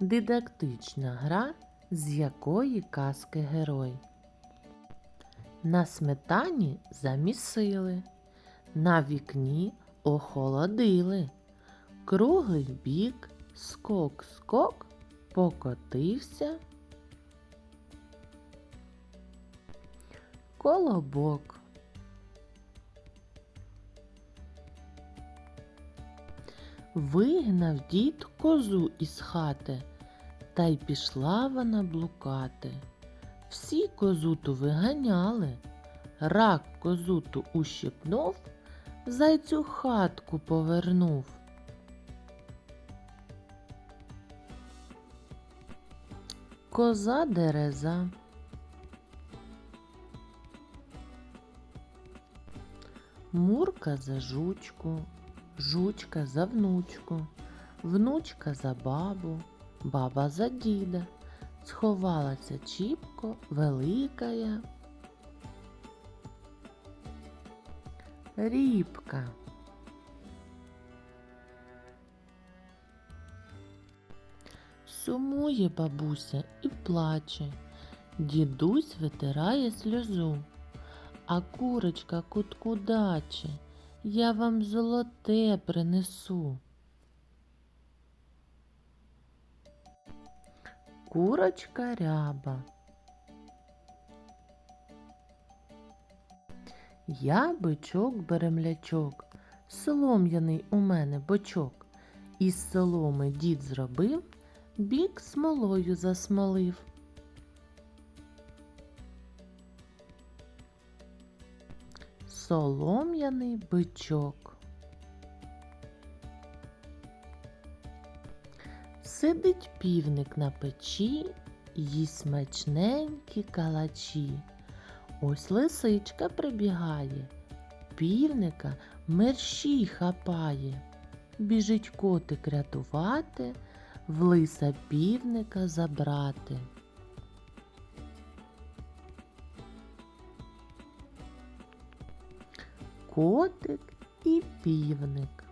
Дидактична гра, з якої казки герой. На сметані замісили, на вікні охолодили. Круглий бік, скок-скок, покотився. Колобок. Вигнав дід козу із хати, та й пішла вона блукати. Всі козуту виганяли, рак козуту ущипнув, зайцю хатку повернув. Коза дереза. Мурка за жучку, жучка за внучку, внучка за бабу, баба за діда. Сховалася чіпко великая. Рібка. Сумує бабуся і плаче. Дідусь витирає сльозу. А курочка кутку даче, я вам золоте принесу. Курочка ряба. Я бичок беремлячок, солом'яний у мене бочок. Із соломи дід зробив, бік смолою засмолив. Солом'яний бичок. Сидить півник на печі, їсть смачненькі калачі. Ось лисичка прибігає, півника мерщій хапає. Біжить котик рятувати, в лиса півника забрати. Котик і півник.